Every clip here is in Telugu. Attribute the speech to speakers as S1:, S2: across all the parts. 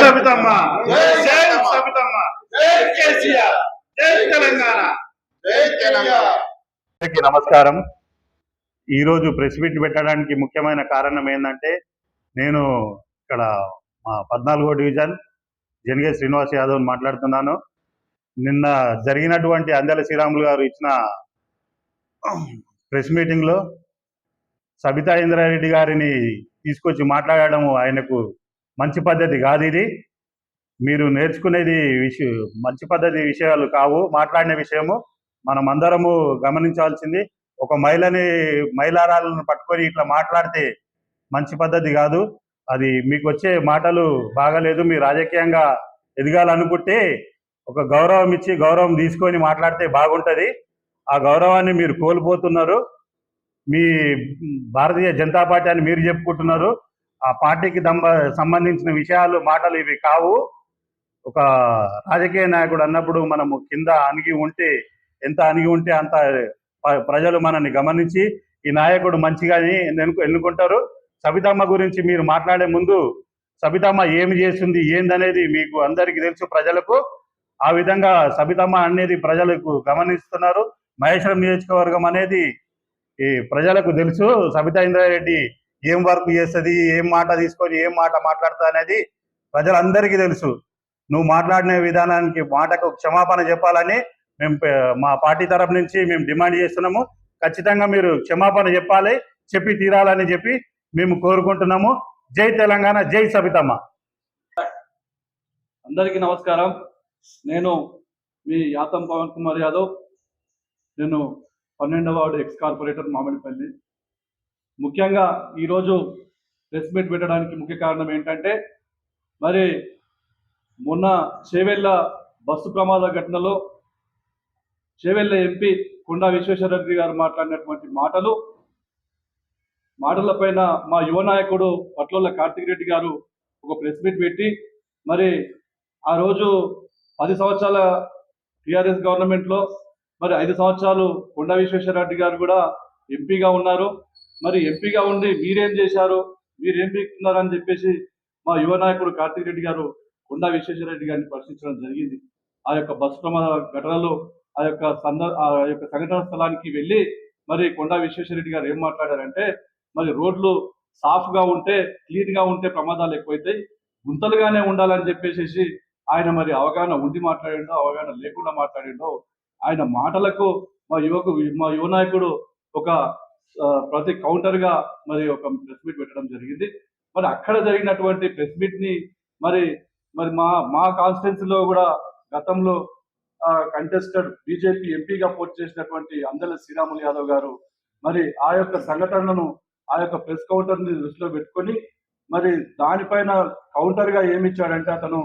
S1: సబితమ్మ.
S2: జై
S1: జై
S2: సబితమ్మ.
S1: సబితమ్మ.
S2: జై
S1: కేసీఆర్. జై తెలంగాణ.
S2: జై తెలంగాణ.
S1: నమస్కారం. ఈరోజు ప్రెస్ మీట్ పెట్టడానికి ముఖ్యమైన కారణం ఏంటంటే నేను ఇక్కడ మా పద్నాలుగో డివిజన్ జనగే శ్రీనివాస్ యాదవ్ మాట్లాడుతున్నాను. నిన్న జరిగినటువంటి అందెల శ్రీరాములు గారు ఇచ్చిన ప్రెస్ మీటింగ్లో సబితా ఇంద్రారెడ్డి గారిని తీసుకొచ్చి మాట్లాడడం ఆయనకు మంచి పద్ధతి కాదు ఇది. మీరు నేర్చుకునేది విష మంచి పద్ధతి విషయాలు కావు. మాట్లాడిన విషయము మనం అందరము గమనించాల్సింది. ఒక మహిళని మహిళారాలను పట్టుకొని ఇట్లా మాట్లాడితే మంచి పద్ధతి కాదు. అది మీకు వచ్చే మాటలు బాగలేదు. మీరు రాజకీయంగా ఎదగాలనుకుంటే ఒక గౌరవం ఇచ్చి గౌరవం తీసుకొని మాట్లాడితే బాగుంటుంది. ఆ గౌరవాన్ని మీరు కోల్పోతున్నారు. మీ భారతీయ జనతా పార్టీ అని మీరు చెప్పుకుంటున్నారు. ఆ పార్టీకి దంబ సంబంధించిన విషయాలు మాటలు ఇవి కావు. ఒక రాజకీయ నాయకుడు అన్నప్పుడు మనము కింద అణిగి ఉంటే ఎంత అణిగి ఉంటే అంత ప్రజలు మనల్ని గమనించి ఈ నాయకుడు మంచిగాని ఎన్ను- ఎన్నుకుంటారు. సబితమ్మ గురించి మీరు మాట్లాడే ముందు సబితమ్మ ఏమి చేసింది ఏందనేది మీకు అందరికీ తెలుసు ప్రజలకు. ఆ విధంగా సబితమ్మ అనేది ప్రజలకు గమనిస్తున్నారు. మహేశ్వరం నియోజకవర్గం అనేది ఈ ప్రజలకు తెలుసు. సబితా ఇంద్రారెడ్డి ఏం వర్క్ చేస్తుంది ఏం మాట తీసుకొని ఏం మాట మాట్లాడుతా అనేది ప్రజలందరికీ తెలుసు. నువ్వు మాట్లాడిన విధానానికి మాటకు క్షమాపణ చెప్పాలని మేము మా పార్టీ తరపు నుంచి మేము డిమాండ్ చేస్తున్నాము. ఖచ్చితంగా మీరు క్షమాపణ చెప్పాలి చెప్పి తీరాలని చెప్పి మేము కోరుకుంటున్నాము. జై తెలంగాణ జై సబితమ్మ.
S3: అందరికీ నమస్కారం. నేను మీ యాతం పవన్ కుమార్ యాదవ్. నేను పన్నెండవ ఎక్స్ కార్పొరేటర్ మామిడిపల్లి. ముఖ్యంగా ఈరోజు ప్రెస్ మీట్ పెట్టడానికి ముఖ్య కారణం ఏంటంటే మరి మొన్న చేవెళ్ళ బస్సు ప్రమాద ఘటనలో చేవెళ్ళ ఎంపీ కొండా విశ్వేశ్వరరెడ్డి గారు మాట్లాడినటువంటి మాటలు మాటలపైన మా యువ నాయకుడు పట్లోళ్ళ కార్తిక్ రెడ్డి గారు ఒక ప్రెస్ మీట్ పెట్టి మరి ఆ రోజు పది సంవత్సరాల టీఆర్ఎస్ గవర్నమెంట్లో మరి ఐదు సంవత్సరాలు కొండా విశ్వేశ్వరరెడ్డి గారు కూడా ఎంపీగా ఉన్నారు. మరి ఎంపీగా ఉండి మీరేం చేశారు? మీరేం పీకుతున్నారు అని చెప్పేసి మా యువ నాయకుడు కార్తిక్ రెడ్డి గారు కొండా విశ్వేశ్వరరెడ్డి గారిని ప్రశ్నించడం జరిగింది. ఆ యొక్క బస్సు ప్రమాద ఘటనలో ఆ యొక్క సంద ఆ యొక్క సంఘటన స్థలానికి వెళ్ళి మరి కొండా విశ్వేశ్వరరెడ్డి గారు ఏం మాట్లాడారంటే మరి రోడ్లు సాఫ్గా ఉంటే క్లీన్గా ఉంటే ప్రమాదాలు ఎక్కువైతాయి గుంతలుగానే ఉండాలని చెప్పేసి ఆయన మరి అవగాహన ఉండి మాట్లాడిండో అవగాహన లేకుండా మాట్లాడిండో ఆయన మాటలకు మా యువకు మా యువ నాయకుడు ఒక ప్రతి కౌంటర్గా మరి ఒక ప్రెస్ మీట్ పెట్టడం జరిగింది. మరి అక్కడ జరిగినటువంటి ప్రెస్ మీట్ని మరి మరి మా మా కాన్స్టిట్యున్సీ లో కూడా గతంలో కంటెస్టెడ్ బీజేపీ ఎంపీగా పోటీ చేసినటువంటి అందల శ్రీరాములు యాదవ్ గారు మరి ఆ యొక్క సంఘటనను ఆ యొక్క ప్రెస్ కౌంటర్ని దృష్టిలో పెట్టుకొని మరి దానిపైన కౌంటర్గా ఏమి ఇచ్చాడంటే అతను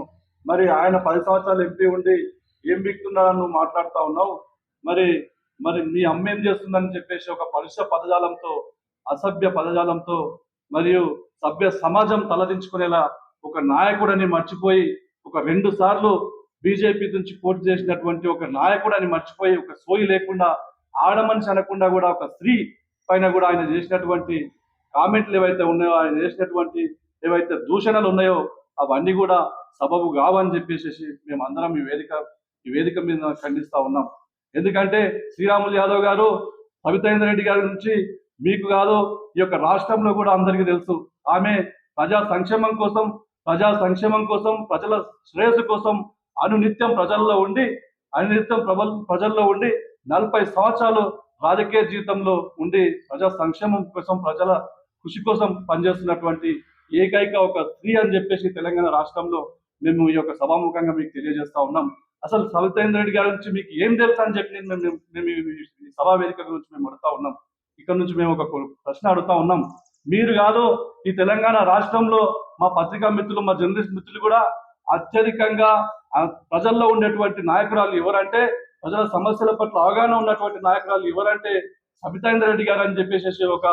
S3: మరి ఆయన పది సంవత్సరాలు ఎంపీ ఉండి ఏం బిక్తున్నాడని నువ్వు మాట్లాడుతా ఉన్నావు. మరి మరి మీ అమ్మ ఏం చేస్తుందని చెప్పేసి ఒక పరుష పదజాలంతో అసభ్య పదజాలంతో మరియు సభ్య సమాజం తలదించుకునేలా ఒక నాయకుడని మర్చిపోయి ఒక రెండు సార్లు బీజేపీ నుంచి పోటీ చేసినటువంటి ఒక నాయకుడని మర్చిపోయి ఒక సోయి లేకుండా ఆడమనిషి అనకుండా కూడా ఒక స్త్రీ పైన కూడా ఆయన చేసినటువంటి కామెంట్లు ఏవైతే ఉన్నాయో ఆయన చేసినటువంటి ఏవైతే దూషణలు ఉన్నాయో అవన్నీ కూడా సబబు కావని చెప్పేసి మేము అందరం ఈ వేదిక ఈ వేదిక మీద ఖండిస్తా ఉన్నాం. ఎందుకంటే శ్రీరాములు యాదవ్ గారు సవితేంద్ర రెడ్డి గారి నుంచి మీకు కాదు ఈ యొక్క రాష్ట్రంలో కూడా అందరికీ తెలుసు. ఆమె ప్రజా సంక్షేమం కోసం ప్రజా సంక్షేమం కోసం ప్రజల శ్రేయస్సు కోసం అనునిత్యం ప్రజల్లో ఉండి అనునిత్యం ప్రబల్ ప్రజల్లో ఉండి నలభై సంవత్సరాలు రాజకీయ జీవితంలో ఉండి ప్రజా సంక్షేమం కోసం ప్రజల కృషి కోసం పనిచేస్తున్నటువంటి ఏకైక ఒక స్త్రీ అని చెప్పేసి తెలంగాణ రాష్ట్రంలో మేము ఈ యొక్క సభాముఖంగా మీకు తెలియజేస్తా ఉన్నాం. అసలు సవితేంద్ర రెడ్డి గారి నుంచి మీకు ఏం తెలుసు అని చెప్పి మేము మేము సభా వేదిక గురించి మేము అడుగుతా ఉన్నాం. ఇక్కడ నుంచి మేము ఒక ప్రశ్న అడుగుతా ఉన్నాం. మీరు కాదు ఈ తెలంగాణ రాష్ట్రంలో మా పత్రికా మిత్రులు మా జర్నలిస్ట్ మిత్రులు కూడా అత్యధికంగా ప్రజల్లో ఉండేటువంటి నాయకురాలు ఎవరంటే ప్రజల సమస్యల పట్ల అవగాహన ఉన్నటువంటి నాయకురాలు ఎవరంటే సబితాంద్ర రెడ్డి గారు అని చెప్పేసి ఒక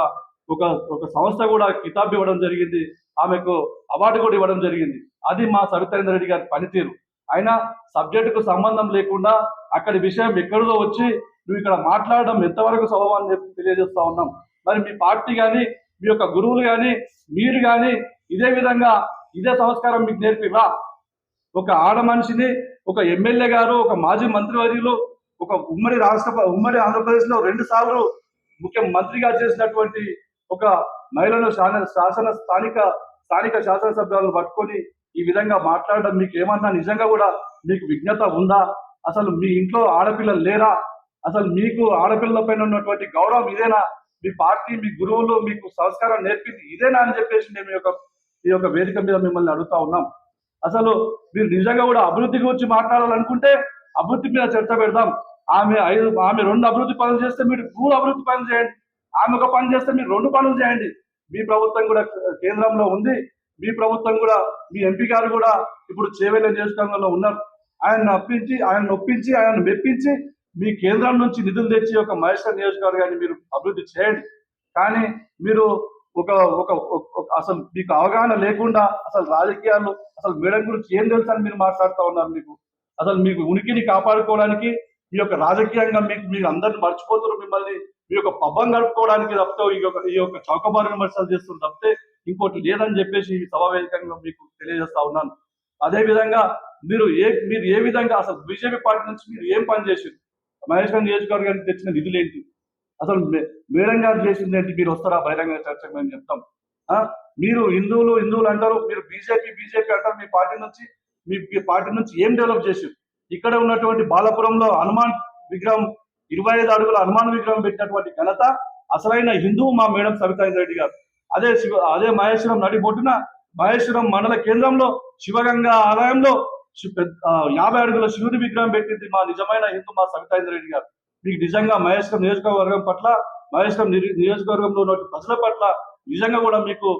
S3: ఒక ఒక సంస్థ కూడా కితాబ్ ఇవ్వడం జరిగింది. ఆమెకు అవార్డు కూడా ఇవ్వడం జరిగింది. అది మా సబితాంద్ర రెడ్డి గారి పనితీరు. అయినా సబ్జెక్ట్కు సంబంధం లేకుండా అక్కడి విషయం ఎక్కడిదో వచ్చి నువ్వు ఇక్కడ మాట్లాడడం ఎంతవరకు సబబు చెప్పి తెలియజేస్తా ఉన్నాం మరి మీ పార్టీ కానీ మీ యొక్క గురువులు కానీ మీరు కానీ ఇదే విధంగా ఇదే సంస్కారం మీకు నేర్పివా ఒక ఆడ మనిషిని ఒక ఎమ్మెల్యే గారు ఒక మాజీ మంత్రివర్యులు ఒక ఉమ్మడి రాష్ట్ర ఉమ్మడి ఆంధ్రప్రదేశ్లో రెండు సార్లు ముఖ్యమంత్రిగా చేసినటువంటి ఒక మహిళను శాసన శాసన స్థానిక స్థానిక శాసనసభ్యులను పట్టుకొని ఈ విధంగా మాట్లాడడం మీకు ఏమన్నా నిజంగా కూడా మీకు విజ్ఞత ఉందా? అసలు మీ ఇంట్లో ఆడపిల్లలు లేరా? అసలు మీకు ఆడపిల్లల పైన ఉన్నటువంటి గౌరవం ఇదేనా? మీ పార్టీ మీ గురువులు మీకు సంస్కారం నేర్పింది ఇదేనా అని చెప్పేసి మేము యొక్క ఈ యొక్క వేదిక మీద మిమ్మల్ని అడుగుతా ఉన్నాం. అసలు మీరు నిజంగా కూడా అభివృద్ధి గురించి మాట్లాడాలనుకుంటే అభివృద్ధి మీద చర్చ పెడదాం. ఆమె ఐదు ఆమె రెండు అభివృద్ధి పనులు చేస్తే మీరు మూడు అభివృద్ధి పనులు చేయండి. ఆమె ఒక పని చేస్తే మీరు రెండు పనులు చేయండి. మీ ప్రభుత్వం కూడా కేంద్రంలో ఉంది. మీ ప్రభుత్వం కూడా మీ ఎంపీ గారు కూడా ఇప్పుడు చేవేళ్ళ నియోజకవర్గంలో ఉన్నారు. ఆయన అప్పించి ఆయన ఒప్పించి ఆయన మెప్పించి మీ కేంద్రం నుంచి నిధులు తెచ్చి ఒక మహేశ్వర నియోజకవర్గాన్ని మీరు అభివృద్ధి చేయండి. కానీ మీరు ఒక ఒక ఒక- ఒక- అసలు మీకు అవగాహన లేకుండా అసలు రాజకీయాలు అసలు మేడం గురించి ఏం తెలుసు అని మీరు మాట్లాడుతూ ఉన్నారు మీకు. అసలు మీకు ఉనికిని కాపాడుకోవడానికి మీ యొక్క రాజకీయంగా మీకు మీరు అందరిని మర్చిపోతున్నారు మిమ్మల్ని మీ యొక్క పబ్బం గడుపుకోవడానికి తప్పితే ఈ యొక్క ఈ యొక్క చౌకబారు విమర్శలు చేస్తున్నారు తప్పితే ఇంకోటి లేదని చెప్పేసి సమావేశంగా మీకు తెలియజేస్తా ఉన్నాను. అదే విధంగా మీరు ఏ మీరు ఏ విధంగా అసలు బీజేపీ పార్టీ నుంచి మీరు ఏం పని చేసారు మహేశ్వరం నియోజకవర్గానికి తెచ్చిన నిధులు ఏంటి అసలు మేడం గారు చేసింది ఏంటి? మీరు వస్తారా? బహిరంగ చర్చ మేము చెప్తాం. ఆ? మీరు హిందువులు హిందువులు అంటారు మీరు బీజేపీ బీజేపీ అంటారు మీ పార్టీ నుంచి మీ పార్టీ నుంచి ఏం డెవలప్ చేసారు ఇక్కడ ఉన్నటువంటి బాలపురంలో హనుమాన్ విగ్రహం ఇరవై ఐదు అడుగుల హనుమాన్ విగ్రహం పెట్టినటువంటి ఘనత అసలైన హిందువు మా మేడం సవితా రెడ్డి గారు. అదే శివ అదే మహేశ్వరం నడిబొట్టున మహేశ్వరం మండల కేంద్రంలో శివగంగా ఆలయంలో యాభై అడుగుల శివుని విగ్రహం పెట్టింది మా నిజమైన హిందూ మా సవితాంద్ర రెడ్డి గారు. మీకు నిజంగా మహేశ్వరం నియోజకవర్గం పట్ల మహేశ్వరం నిరు- నియోజకవర్గంలో ఉన్న ప్రజల పట్ల నిజంగా కూడా మీకు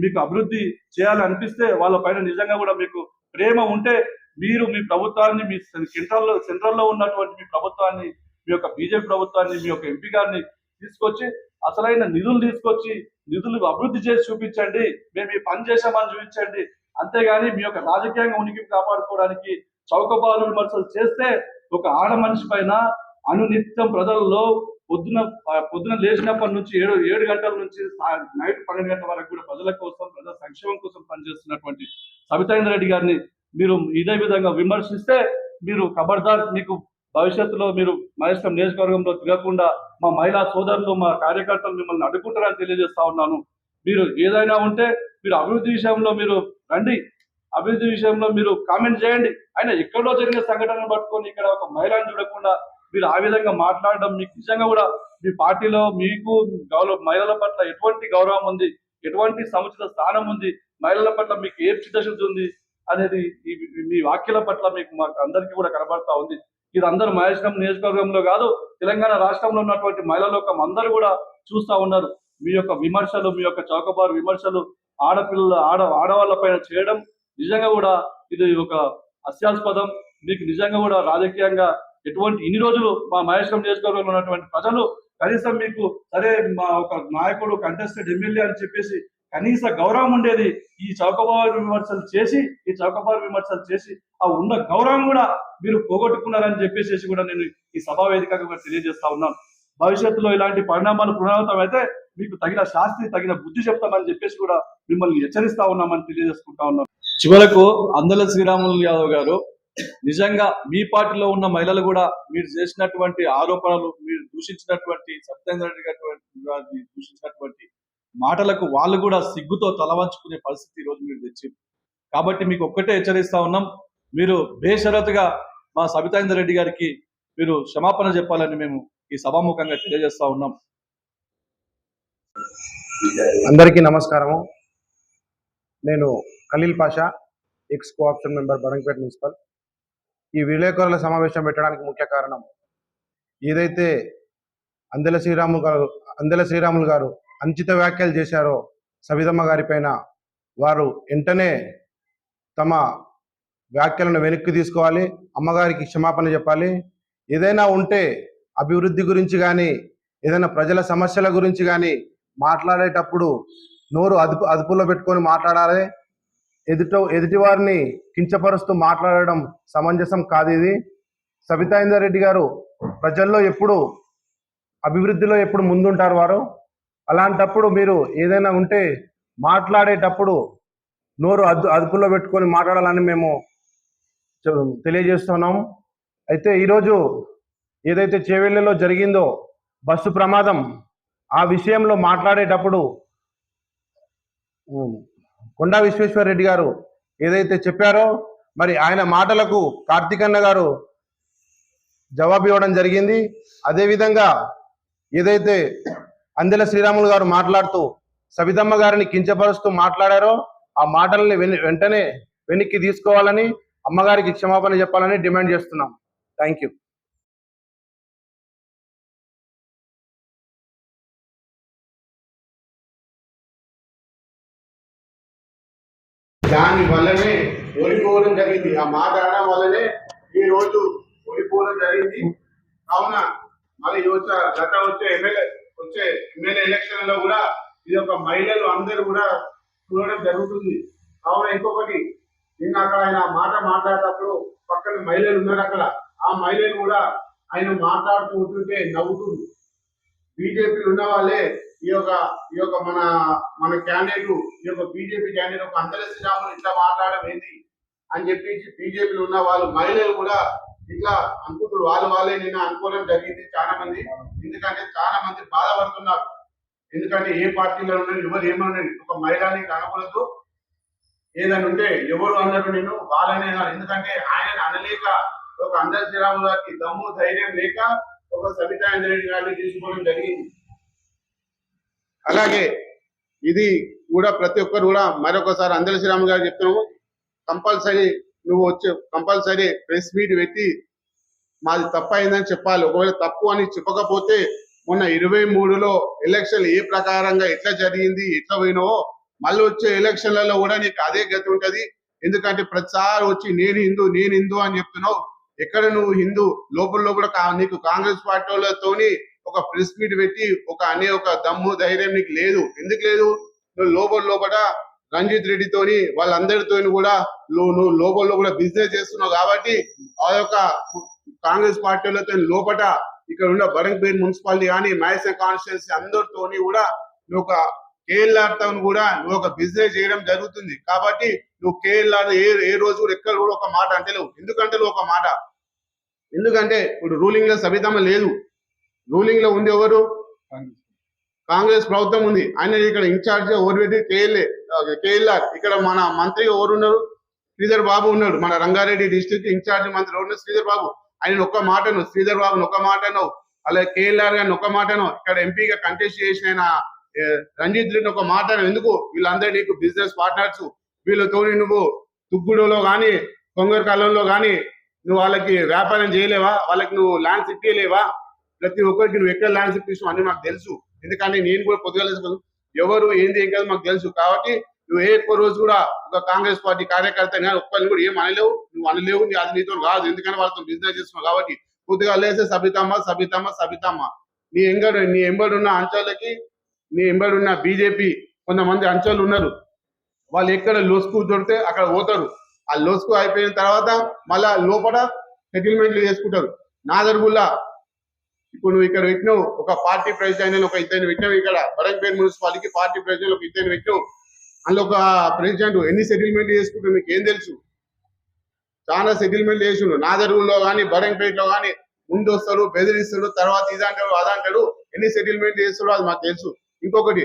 S3: మీకు అభివృద్ధి చేయాలని అనిపిస్తే వాళ్ళ పైన నిజంగా కూడా మీకు ప్రేమ ఉంటే మీరు మీ ప్రభుత్వాన్ని మీ సెంట్రల్ సెంట్రల్లో ఉన్నటువంటి మీ ప్రభుత్వాన్ని మీ యొక్క బీజేపీ ప్రభుత్వాన్ని మీ యొక్క ఎంపీ గారిని తీసుకొచ్చి అసలైన నిధులు తీసుకొచ్చి నిధులు అభివృద్ధి చేసి చూపించండి. మేము ఈ పని చేశామని చూపించండి. అంతేగాని మీ యొక్క రాజకీయంగా ఉనికి కాపాడుకోవడానికి చౌకబారు విమర్శలు చేస్తే ఒక ఆడ మనిషి పైన అనునిత్యం ప్రజల్లో పొద్దున పొద్దున లేచినప్పటి నుంచి ఏడు ఏడు గంటల నుంచి నైట్ పన్నెండు గంటల వరకు కూడా ప్రజల కోసం ప్రజల సంక్షేమం కోసం పనిచేస్తున్నటువంటి సవితేంద్ర రెడ్డి గారిని మీరు ఇదే విధంగా విమర్శిస్తే మీరు ఖబర్దార్ మీకు భవిష్యత్తులో మీరు మహేశ్వరం నియోజకవర్గంలో తిరగకుండా మా మహిళా సోదరులు మా కార్యకర్తలు మిమ్మల్ని అడ్డుకుంటారని తెలియజేస్తా ఉన్నాను. మీరు ఏదైనా ఉంటే మీరు అభివృద్ధి విషయంలో మీరు రండి. అభివృద్ధి విషయంలో మీరు కామెంట్ చేయండి. అయినా ఎక్కడో జరిగిన సంఘటనను పట్టుకొని ఇక్కడ ఒక మహిళను చూడకుండా మీరు ఆ విధంగా మాట్లాడడం మీకు నిజంగా కూడా మీ పార్టీలో మీకు గౌరవ మహిళల పట్ల ఎటువంటి గౌరవం ఉంది? ఎటువంటి సముచిత స్థానం ఉంది? మహిళల పట్ల మీకు ఏ చిత్తశుద్ధి ఉంది? అనేది మీ వాక్యాల పట్ల మీకు మాకు అందరికీ కూడా కనబడతా ఉంది. ఇది అందరూ మహేశ్వరం నియోజకవర్గంలో కాదు తెలంగాణ రాష్ట్రంలో ఉన్నటువంటి మహిళా లోకం అందరూ కూడా చూస్తా ఉన్నారు. మీ యొక్క విమర్శలు మీ యొక్క చౌకబారు విమర్శలు ఆడపిల్ల ఆడ ఆడవాళ్ళ పైన చేయడం నిజంగా కూడా ఇది ఒక హాస్యాస్పదం. మీకు నిజంగా కూడా రాజకీయంగా ఎటువంటి ఇన్ని రోజులు మా మహేశ్వరం నియోజకవర్గంలో ఉన్నటువంటి ప్రజలు కనీసం మీకు సరే మా ఒక నాయకుడు కంటెస్టెడ్ ఎమ్మెల్యే అని చెప్పేసి కనీస గౌరవం ఉండేది ఈ చౌకబారు విమర్శలు చేసి ఈ చౌకబారు విమర్శలు చేసి ఆ ఉన్న గౌరవం కూడా మీరు పోగొట్టుకున్నారని చెప్పేసి కూడా నేను ఈ సభా వేదికగా కూడా తెలియజేస్తా ఉన్నాను. భవిష్యత్తులో ఇలాంటి పరిణామాలు పునరావృతం అయితే మీకు తగిన శాస్త్రి తగిన బుద్ధి చెప్తామని చెప్పేసి కూడా మిమ్మల్ని హెచ్చరిస్తా ఉన్నామని తెలియజేసుకుంటా ఉన్నాను. చివరకు అందల శ్రీరాములు యాదవ్ గారు నిజంగా మీ పార్టీలో ఉన్న మహిళలు కూడా మీరు చేసినటువంటి ఆరోపణలు మీరు దూషించినటువంటి సత్యేంద్ర రెడ్డి గారి దూషించినటువంటి మాటలకు వాళ్ళు కూడా సిగ్గుతో తలవంచుకునే పరిస్థితి ఈరోజు రోజు మీరు తెచ్చి కాబట్టి మీకు ఒక్కటే హెచ్చరిస్తా ఉన్నాం. మీరు బేషరతుగా మా సబితాందర్ రెడ్డి గారికి మీరు క్షమాపణ చెప్పాలని మేము ఈ సభాముఖంగా తెలియజేస్తా ఉన్నాం.
S4: అందరికీ నమస్కారము. నేను Khaleel Pasha ex cooption member Badangpet municipal. ఈ విలేకరుల సమావేశం పెట్టడానికి ముఖ్య కారణం ఏదైతే అందెల శ్రీరాములు గారు అందెల శ్రీరాములు గారు అంచిత వ్యాఖ్యలు చేశారో సవితమ్మ గారి పైన వారు వెంటనే తమ వ్యాఖ్యలను వెనక్కి తీసుకోవాలి అమ్మగారికి క్షమాపణ చెప్పాలి. ఏదైనా ఉంటే అభివృద్ధి గురించి కానీ ఏదైనా ప్రజల సమస్యల గురించి కానీ మాట్లాడేటప్పుడు నోరు అదుపు అదుపులో పెట్టుకొని మాట్లాడాలి. ఎదుట ఎదుటివారిని కించపరుస్తూ మాట్లాడడం సమంజసం కాదు ఇది. సబితాయిందర్ రెడ్డి గారు ప్రజల్లో ఎప్పుడు అభివృద్ధిలో ఎప్పుడు ముందుంటారు వారు? అలాంటప్పుడు మీరు ఏదైనా ఉంటే మాట్లాడేటప్పుడు నోరు అద్దు అదుపులో పెట్టుకొని మాట్లాడాలని మేము తెలియజేస్తున్నాం. అయితే ఈరోజు ఏదైతే చేవెళ్ళలో జరిగిందో బస్సు ప్రమాదం ఆ విషయంలో మాట్లాడేటప్పుడు కొండా విశ్వేశ్వర రెడ్డి గారు ఏదైతే చెప్పారో మరి ఆయన మాటలకు కార్తీకన్న గారు జవాబు ఇవ్వడం జరిగింది. అదేవిధంగా ఏదైతే అందెల శ్రీరాములు గారు మాట్లాడుతూ సబితమ్మ గారిని కించపరుస్తూ మాట్లాడారో ఆ మాటల్ని వెంటనే వెనక్కి తీసుకోవాలని అమ్మగారికి క్షమాపణ చెప్పాలని డిమాండ్ చేస్తున్నాం. Thank you.
S2: దాని వల్లనే ఓడిపోవడం జరిగింది. ఆ మాట అనడం వల్లనే ఈ రోజు ఓడిపోవడం జరిగింది. కావున మళ్ళీ ఈ వచ్చే గత వచ్చే ఎమ్మెల్యే వచ్చే ఎమ్మెల్యే ఎలక్షన్లో కూడా ఇది ఒక మహిళలు అందరూ కూడా చూడడం జరుగుతుంది. కావున ఇంకొకటి నిన్న అక్కడ ఆయన మాట మాట్లాడేటప్పుడు పక్కన మహిళలు ఉన్నారు అక్కడ. ఆ మహిళలు కూడా ఆయన మాట్లాడుతూ ఉంటుంటే నవ్వుతుంది. బీజేపీ ఉన్న వాళ్ళే ఈ యొక్క ఈ యొక్క మన మన క్యాండిడేట్ ఈ యొక్క బీజేపీ క్యాండిడేట్ ఒక అందరి శ్రీరాములు ఇట్లా మాట్లాడడం ఏంది అని చెప్పేసి బీజేపీలో ఉన్న వాళ్ళు మహిళలు కూడా ఇట్లా అనుకుంటారు వాళ్ళు వాళ్ళే నిన్న అనుకోవడం జరిగింది చాలా మంది ఎందుకంటే చాలా మంది బాధపడుతున్నారు. ఎందుకంటే ఏ పార్టీలో ఉన్నది ఎవరు ఏమన్నది ఒక మహిళని కనకూడదు ఏదని ఉంటే ఎవరు అన్నారు నేను వాళ్ళనే ఎందుకంటే ఆయన అనలేక ఒక అందరి శ్రీరాములు గారికి దమ్ము ధైర్యం లేక ఒక సబితా రెడ్డి గారిని తీసుకోవడం జరిగింది. అలాగే ఇది కూడా ప్రతి ఒక్కరు కూడా మరొకసారి అందరి శ్రీరాములు గారు చెప్తున్నాము. కంపల్సరీ నువ్వు వచ్చే కంపల్సరీ ప్రెస్ మీట్ పెట్టి మాది తప్పు అయిందని చెప్పాలి. ఒకవేళ తప్పు అని చెప్పకపోతే మొన్న ఇరవై మూడులో ఎలక్షన్ ఏ ప్రకారంగా ఎట్లా జరిగింది ఎట్లా పోయినావో మళ్ళీ వచ్చే ఎలక్షన్లలో కూడా నీకు అదే గతి ఉంటది. ఎందుకంటే ప్రతిసారి వచ్చి నేను హిందూ నేను హిందూ అని చెప్తున్నావు. ఎక్కడ నువ్వు హిందూ? లోపల లోపల నీకు కాంగ్రెస్ పార్టీ వాళ్ళతోని ఒక ప్రెస్ మీట్ పెట్టి ఒక అనే ఒక దమ్ము ధైర్యం నీకు లేదు. ఎందుకు లేదు? నువ్వు లోపల లోపల రంజిత్ రెడ్డితోని వాళ్ళందరితోని కూడా నువ్వు లోపల కూడా బిజినెస్ చేస్తున్నావు కాబట్టి ఆ యొక్క కాంగ్రెస్ పార్టీలతో లోపల ఇక్కడ ఉన్న బరంగపేట్ మున్సిపాలిటీ కానీ మైసన్ కాన్స్టిట్యున్సీ అందరితోని కూడా నువ్వు ఒక కేఎల్ఆర్తో కూడా నువ్వు ఒక బిజినెస్ చేయడం జరుగుతుంది. కాబట్టి నువ్వు కేఎల్ఆర్ ఏ ఏ రోజు కూడా ఎక్కడ కూడా ఒక మాట అంటలేవు ఎందుకంటే నువ్వు ఒక మాట. ఎందుకంటే ఇప్పుడు రూలింగ్లో సబితమ్మ లేదు. రూలింగ్లో ఉంది ఎవరు? కాంగ్రెస్ ప్రభుత్వం ఉంది. ఆయన ఇక్కడ ఇన్ఛార్జ్ ఎవరు పెట్టి కేఎల్ఏ కేఎల్ఆర్. ఇక్కడ మన మంత్రి ఎవరు ఉన్నారు? శ్రీధర్ బాబు ఉన్నాడు. మన రంగారెడ్డి డిస్ట్రిక్ట్ ఇన్ఛార్జ్ మంత్రి ఎవరు శ్రీధర్ బాబు. ఆయన ఒక్క మాటను శ్రీధర్ బాబుని ఒక్క మాటను అలాగే కేఎల్ఆర్ గారిని ఒక్క మాటను ఇక్కడ ఎంపీగా కంటెస్ట్ చేసిన ఆయన రంజిత్ రెడ్డి ఒక మాటను ఎందుకు? వీళ్ళందరూ నీకు బిజినెస్ పార్ట్నర్స్. వీళ్ళతోని నువ్వు తుగ్గుడులో కానీ కొంగర్ కాలంలో కానీ నువ్వు వాళ్ళకి వ్యాపారం చేయలేవా? వాళ్ళకి నువ్వు ల్యాండ్స్ ఇప్పలేవా ప్రతి ఒక్కరికి నువ్వు ఎక్కడ ల్యాండ్స్ ఇప్పిస్తావు అని నాకు తెలుసు. ఎందుకంటే నేను కూడా పొద్దుగా ఎవరు ఏంది ఏం కాదు మాకు తెలుసు. కాబట్టి నువ్వు ఏ ఒక్క రోజు కూడా ఒక కాంగ్రెస్ పార్టీ కార్యకర్త కానీ ఒక్కరిని కూడా ఏం అనలేవు. నువ్వు అనలేవు నీ అది నీతో కాదు. ఎందుకంటే వాళ్ళతో బిజినెస్ చేస్తున్నావు కాబట్టి కొద్దిగా లేసే సబితమ్మ సబితమ్మ సబితమ్మ. నీ ఎంగడు నీ ఎంబడున్న ఉన్న నీ ఎంబడున్న ఉన్న బీజేపీ కొంతమంది అంచెలు ఉన్నారు. వాళ్ళు ఎక్కడ లోసుకు దొరికితే అక్కడ పోతారు. ఆ లోసుకు అయిపోయిన తర్వాత మళ్ళా లోపల సెటిల్మెంట్లు చేసుకుంటారు. నాదర్గుల్లా ఇప్పుడు నువ్వు ఇక్కడ పెట్టినావు ఒక పార్టీ ప్రెసిడెంట్ ఒక ఇద్దరిని పెట్టినావు ఇక్కడ. బరంపేట మున్సిపాలిటీకి పార్టీ ప్రెసిడెంట్ ఒక ఇద్దరిని పెట్టినావు. అందులో ఒక ప్రెసిడెంట్ ఎన్ని సెటిల్మెంట్ చేసుకుంటావు మీకు ఏం తెలుసు? చాలా సెటిల్మెంట్ చేసిండు. నాదరూల్లో కానీ బరంగపేటలో కానీ ముందు వస్తాడు బెదిరిస్తాడు తర్వాత ఇది అదంటాడు. ఎన్ని సెటిల్మెంట్ చేస్తాడో అది మాకు తెలుసు. ఇంకొకటి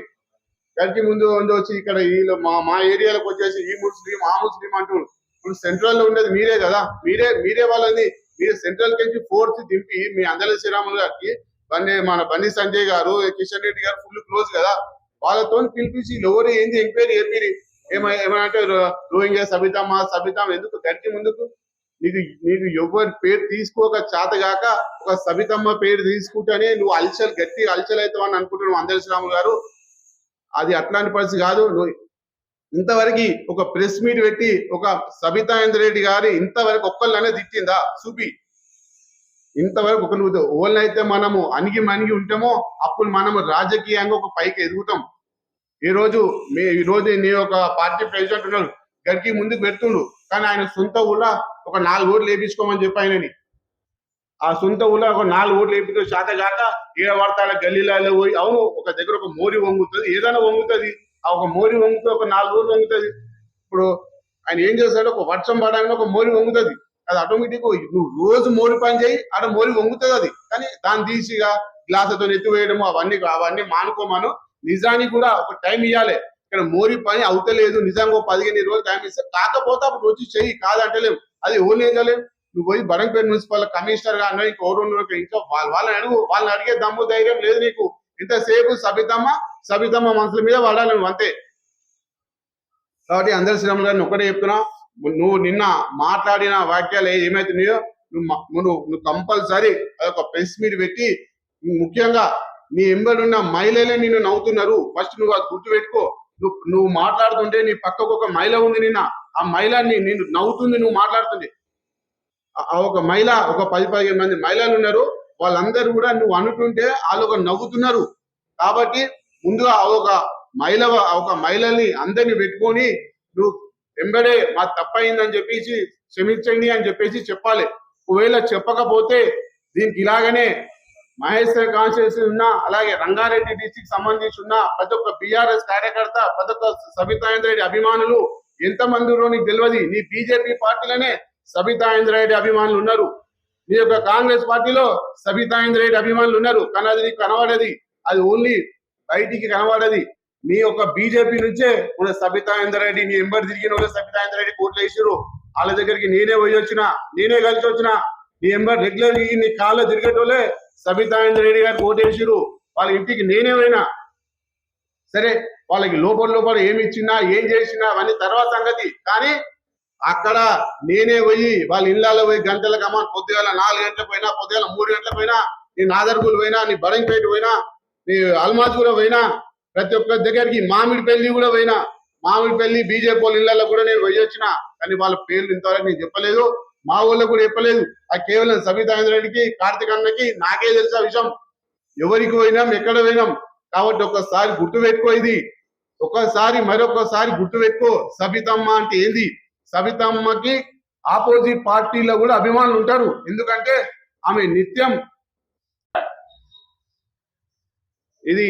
S2: కలిసి ముందు ముందు వచ్చి ఇక్కడ వీళ్ళు మా మా ఏరియాలకు వచ్చేసి ఈ ముస్లిం ఆ ముస్లిం అంటున్నారు ఇప్పుడు సెంట్రల్లో ఉండేది మీరే కదా. మీరే మీరే వాళ్ళని మీరు సెంట్రల్ నుంచి ఫోర్త్ దింపి మీ అందల శ్రీరాములు గారికి బండి మన బండి సంజయ్ గారు కిషన్ రెడ్డి గారు ఫుల్ క్లోజ్ కదా. వాళ్ళతో పిలిపించి ఎవరు ఏంది ఎంక్వైరీ చెప్పి ఏమై ఏమంటే రోహింగ్యా సబితమ్మ సబితమ్మ ఎందుకు? గట్టి ముందుకు. నీకు నీకు ఎవరి పేరు తీసుకోక చేతగాక ఒక సబితమ్మ పేరు తీసుకుంటేనే నువ్వు అల్చల్ గట్టి అల్చల్ అవుతావు అని అనుకుంటున్నావు అందరి శ్రీరాములు గారు. అది అట్లాంటి పరిస్థితి కాదు. ఇంతవరకు ఒక ప్రెస్ మీట్ పెట్టి ఒక సబితా రెడ్డి గారి ఇంతవరకు ఒక్కళ్ళనే తిట్టిందా? చూపి. ఇంతవరకు ఒక నువ్వు ఓళ్ళనైతే మనము అణిగి మణిగి ఉంటామో అప్పుడు మనము రాజకీయంగా ఒక పైకి ఎదుగుతాం. ఈ రోజు మీ ఈ రోజు నీ ఒక పార్టీ ప్రెసిడెంట్ ఉన్నాడు గడికి ముందుకు పెడుతుండు. కానీ ఆయన సొంత ఊళ్ళో ఒక నాలుగు ఓట్లు వేపించుకోమని చెప్పి ఆయనని. ఆ సొంత ఊళ్ళో ఒక నాలుగు ఓట్లు వేపించే శాత కాక ఏడ గల్లీలలో పోయి అవును ఒక దగ్గర ఒక మోరి వంగుతుంది ఏదైనా వంగుతుంది. ఆ ఒక మోరి వంగితే ఒక నాలుగు రోజులు వంగుతుంది. ఇప్పుడు ఆయన ఏం చేస్తాడు ఒక వర్షం పడాలని ఒక మోరి వంగుతుంది. అది ఆటోమేటిక్ నువ్వు రోజు మోరి పని చేయి అక్కడ మోరి వంగుతుంది అది. కానీ దాన్ని తీసిగా గ్లాసుతో ఎత్తి వేయడము అవన్నీ అవన్నీ మానుకోమను. నిజానికి కూడా ఒక టైం ఇవ్వాలి ఇక్కడ మోరి పని అవుతలేదు. నిజంగా ఒక పదిహేను రోజులు టైం ఇస్తే కాకపోతే అప్పుడు వచ్చి చెయ్యి కాదంటలేము అది ఓన్ ఏం చేయలేము నువ్వు పోయి బరంపేట మున్సిపల్ కమిషనర్గా అన్నా ఇంకెవరు ఇంకా వాళ్ళని అడుగు. వాళ్ళని అడిగే దమ్ము ధైర్యం లేదు నీకు. ఇంతసేపు సబితమ్మ సబితమ్మ మనసుల మీద వాడాలి నువ్వు అంతే. కాబట్టి అందరి శ్రీరాములు గారిని ఒక్కటే చెప్తున్నా. నువ్వు నిన్న మాట్లాడిన వాక్యాలు ఏమవుతున్నాయో ఏమైతున్నాయో నువ్వు నువ్వు నువ్వు కంపల్సరీ అదొక ప్రెస్ మీట్ పెట్టి ముఖ్యంగా నీ ఎంబడున్న మహిళలే నిన్ను నవ్వుతున్నారు. ఫస్ట్ నువ్వు అది గుర్తు పెట్టుకో నువ్వు నువ్వు మాట్లాడుతుంటే నీ పక్కకు ఒక మహిళ ఉంది నిన్న. ఆ మహిళ నిన్ను నవ్వుతుంది నువ్వు మాట్లాడుతుంది. ఆ ఒక మహిళ ఒక పది పదిహేను మంది మహిళలు ఉన్నారు. వాళ్ళందరూ కూడా నువ్వు అనుకుంటే వాళ్ళు ఒక నవ్వుతున్నారు. కాబట్టి ముందుగా ఒక మహిళ ఒక మహిళల్ని అందరిని పెట్టుకొని నువ్వు ఎంబడే మా తప్పయిందని చెప్పేసి క్షమించండి అని చెప్పేసి చెప్పాలి. ఒకవేళ చెప్పకపోతే దీనికి ఇలాగనే మహేశ్వర కాన్స్టిట్యూన్సీ ఉన్న అలాగే రంగారెడ్డి డిస్టిక్ సంబంధించి ఉన్న ప్రతి ఒక్క బీఆర్ఎస్ కార్యకర్త ప్రతి ఒక్క సబితాయేంద్ర రెడ్డి అభిమానులు ఎంత మందిలో నీకు తెలియదు. నీ బీజేపీ పార్టీలోనే సబితాయేంద్ర రెడ్డి అభిమానులు ఉన్నారు. నీ యొక్క కాంగ్రెస్ పార్టీలో సబితాయేంద్ర రెడ్డి అభిమానులు ఉన్నారు. కానీ అది నీకు కనబడేది. అది ఓన్లీ బయటికి కనబడది నీ యొక్క బీజేపీ నుంచే మన సబితా రెడ్డి నీ ఎంబర్ తిరిగిన వాళ్ళు సబితాయేంద్ర రెడ్డి కోట్లు వేసారు వాళ్ళ దగ్గరికి నేనే పోయి వచ్చిన నేనే కలిసి వచ్చిన. నీ ఎంబర్ రెగ్యులర్ నీ కాళ్ళ తిరిగేటోళ్ళే సబితా రెడ్డి గారు కోటేసిరు వాళ్ళ ఇంటికి నేనే పోయినా. సరే వాళ్ళకి లోపల లోపల ఏమి ఇచ్చినా ఏం చేసినా అవన్నీ తర్వాత సంగతి. కానీ అక్కడ నేనే పోయి వాళ్ళ ఇళ్ళలో పోయి గంటలకు అమ్మ పొద్దుగాల నాలుగు గంటలకు పోయినా పొద్దుగాల మూడు గంటలకు పోయినా నీ నాదర్గులు పోయినా నీ బడంపేట పోయినా అల్మాజ్ కూడా పోయినా ప్రతి ఒక్క దగ్గరికి మామిడి పెళ్ళి కూడా పోయినా మామిడి పెళ్ళి బీజేపీ వాళ్ళ ఇళ్ళలో కూడా నేను పోయి వచ్చిన కానీ వాళ్ళ పేర్లు ఇంతవరకు నేను చెప్పలేదు మా ఊళ్ళో కూడా చెప్పలేదు. ఆ కేవలం సబితాంద్ర రెడ్డికి అన్నకి నాకే తెలుసా విషయం. ఎవరికి పోయినాం ఎక్కడ పోయినాం? కాబట్టి ఒక్కసారి గుర్తు పెట్టుకో ఇది. ఒక్కసారి మరొకసారి గుర్తు పెట్టుకో. సబితమ్మ అంటే ఏంది? సబితమ్మకి ఆపోజిట్ పార్టీలో కూడా అభిమానులు ఉంటారు. ఎందుకంటే ఆమె నిత్యం ఇది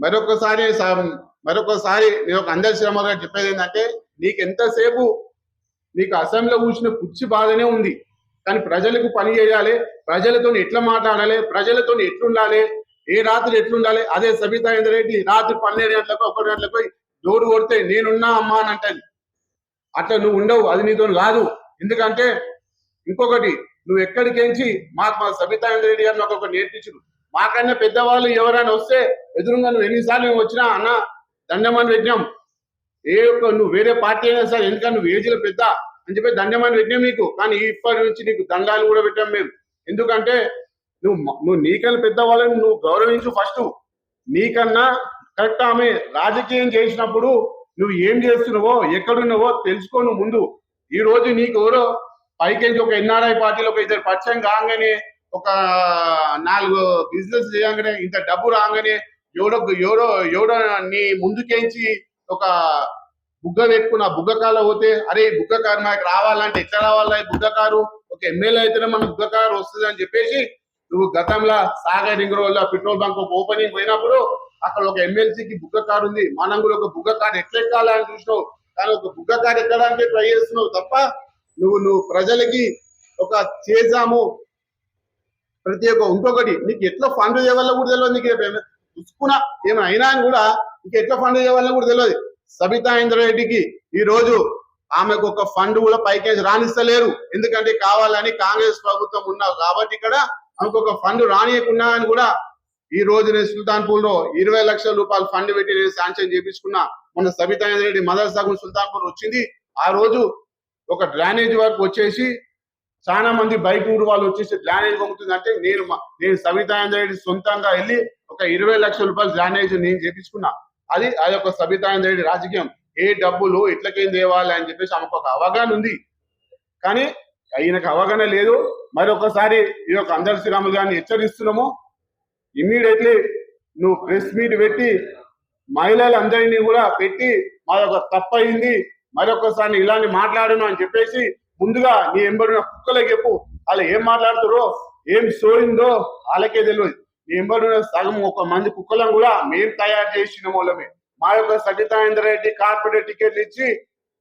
S2: మరొకసారి మరొకసారి నేను ఒక అందరి శ్రమ గారు చెప్పేది ఏంటంటే నీకు ఎంతసేపు నీకు అసెంబ్లీలో కూర్చున్న కుర్చీ బాధనే ఉంది కానీ ప్రజలకు పని చేయాలి ప్రజలతో ఎట్లా మాట్లాడాలి ప్రజలతో ఎట్లుండాలి ఏ రాత్రి ఎట్లుండాలి అదే సబితా ఇంద్రెడ్డి రాత్రి పన్నెండు గంటలకు ఒకటి గంటలకు డోరు కొడితే నేనున్నా అమ్మా అని అంటది అట్లా నువ్వు ఉండవు అది నీతో కాదు. ఎందుకంటే ఇంకొకటి నువ్వు ఎక్కడికెంచి మాకు మా సబితా రెడ్డి గారిని ఒక్కొక్క నేర్పించు మాకన్నా పెద్దవాళ్ళు ఎవరైనా వస్తే ఎదురుగా నువ్వు ఎన్నిసార్లు మేము వచ్చినా అన్న దండమని పెట్టినాం ఏ ఒక్క నువ్వు వేరే పార్టీ అయినా సరే ఎందుకంటే నువ్వు ఏజ్లో పెద్ద అని చెప్పి దండమని విజ్ఞం నీకు. కానీ ఇప్పటి నుంచి నీకు దండాలు కూడా పెట్టాం మేము. ఎందుకంటే నువ్వు నువ్వు నీకన్నా పెద్దవాళ్ళని నువ్వు గౌరవించు ఫస్ట్ నీకన్నా కరెక్ట్ ఆమె రాజకీయం చేసినప్పుడు నువ్వు ఏం చేస్తున్నావో ఎక్కడున్నావో తెలుసుకో నువ్వు ముందు. ఈ రోజు నీకు ఎవరో పైకి ఒక ఎన్ఆర్ఐ పార్టీలో ఒక ఇద్దరు పరిచయం కాగానే ఒక నాలుగు బిజినెస్ చేయగానే ఇంత డబ్బు రాగానే ఎవడో ఎవడో ఎవడో నీ ముందుకేంచి ఒక బుగ్గ పెట్టుకున్న బుగ్గ కాల పోతే అరే బుగ్గ కారు మనకి రావాలంటే ఎట్లా రావాలా బుగ్గ కారు? ఒక ఎమ్మెల్యే అయితేనే మన బుగ్గ కారు వస్తుంది అని చెప్పేసి నువ్వు గతంలో Sagar ring road petrol bunk ఒక ఓపెనింగ్ పోయినప్పుడు అక్కడ ఒక ఎమ్మెల్సీకి బుగ్గ కారు ఉంది. మనం కూడా ఒక బుగ్గ కారు ఎట్లా ఎక్కాలని చూసినావు. కానీ ఒక బుగ్గ కారు ఎక్కడానికి ట్రై చేస్తున్నావు తప్ప నువ్వు నువ్వు ప్రజలకి ఒక చేసాము ప్రతి ఒక్క ఇంకొకటి నీకు ఎట్లా ఫండ్ చేయవల్ల కూడా తెలియదు నీకు చూసుకున్నా ఏమైనా అని కూడా నీకు ఎట్లా ఫండ్ చేయవల్ల కూడా తెలియదు సబితా ఇంద్రారెడ్డికి ఈ రోజు ఆమెకు ఒక ఫండ్ కూడా పైకేజ్ రాణిస్తలేరు. ఎందుకంటే కావాలని కాంగ్రెస్ ప్రభుత్వం ఉన్నారు కాబట్టి ఇక్కడ ఆమెకు ఒక ఫండ్ రానియకుండా అని కూడా ఈ రోజు నేను సుల్తాన్పూర్లో ఇరవై లక్షల రూపాయలు ఫండ్ పెట్టి నేను శాంక్షన్ చేపించుకున్నా. మొన్న సబితా రెడ్డి మదర్ సగం సుల్తాన్పూర్ వచ్చింది. ఆ రోజు ఒక డ్రైనేజ్ వర్క్ వచ్చేసి చాలా మంది బయట ఊరు వాళ్ళు వచ్చేసి డ్యానేజ్ పొంగుతుంది అంటే నేను నేను సబితా రెడ్డి సొంతంగా వెళ్ళి ఒక ఇరవై లక్షల రూపాయలు డ్యానేజ్ నేను చేపించుకున్నా. అది అది ఒక సబితా రెడ్డి రాజకీయం. ఏ డబ్బులు ఇట్లకేం తేవాలి అని చెప్పేసి ఆమెకు ఒక అవగాహన ఉంది. కానీ ఆయనకు అవగాహన లేదు. మరొకసారి ఈ యొక్క అందరి శ్రీరాములు గారిని హెచ్చరిస్తున్నాము. ఇమ్మీడియట్లీ నువ్వు ప్రెస్ మీట్ పెట్టి మహిళలందరినీ కూడా పెట్టి మా యొక్క తప్పు అయింది మరొకసారి ఇలాంటి మాట్లాడను అని చెప్పేసి ముందుగా నీ ఎంబడిన కుక్కలే చెప్పు. వాళ్ళు ఏం మాట్లాడుతారో ఏం సోయిందో వాళ్ళకే తెలియదు నీ ఎంబడిన సగం ఒక మంది కుక్కలను కూడా మేము తయారు చేసిన మూలమే మా యొక్క సబితాయింద్ర రెడ్డి కార్పొరేట్ టికెట్లు ఇచ్చి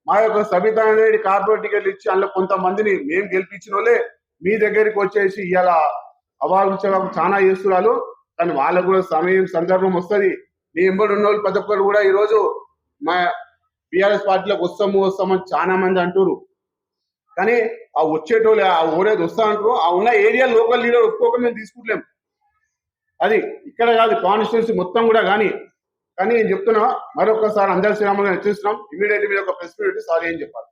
S2: మా యొక్క సబితా రెడ్డి కార్పొరేట్ టికెట్లు ఇచ్చి అందులో కొంతమందిని మేము గెలిపించిన వాళ్ళే. మీ దగ్గరికి వచ్చేసి ఇలా అవాల్చడం చాలా చేస్తున్నారు. కానీ వాళ్ళకు కూడా సమయం సందర్భం వస్తుంది. మీ ఎంబడి ఉన్న వాళ్ళు ప్రతి ఒక్కరు కూడా ఈ రోజు మా బీఆర్ఎస్ పార్టీలోకి వస్తాము వస్తామని చాలా మంది అంటున్నారు కానీ ఆ వచ్చేటోళ్ళు ఆ ఊరేది వస్తా అంటారు. ఆ ఉన్న ఏరియా లోకల్ లీడర్ ఒప్పుకోక మేము తీసుకుంటలేము అది ఇక్కడ కాదు కాన్స్టిట్యున్సీ మొత్తం కూడా కానీ. కానీ నేను చెప్తున్నా మరొకసారి అందరి శ్రీరాములు హెచ్చరిస్తున్నాం. ఇమీడియట్ మీద ఒక ప్రెస్ మీట్ సారీ అని చెప్పాలి.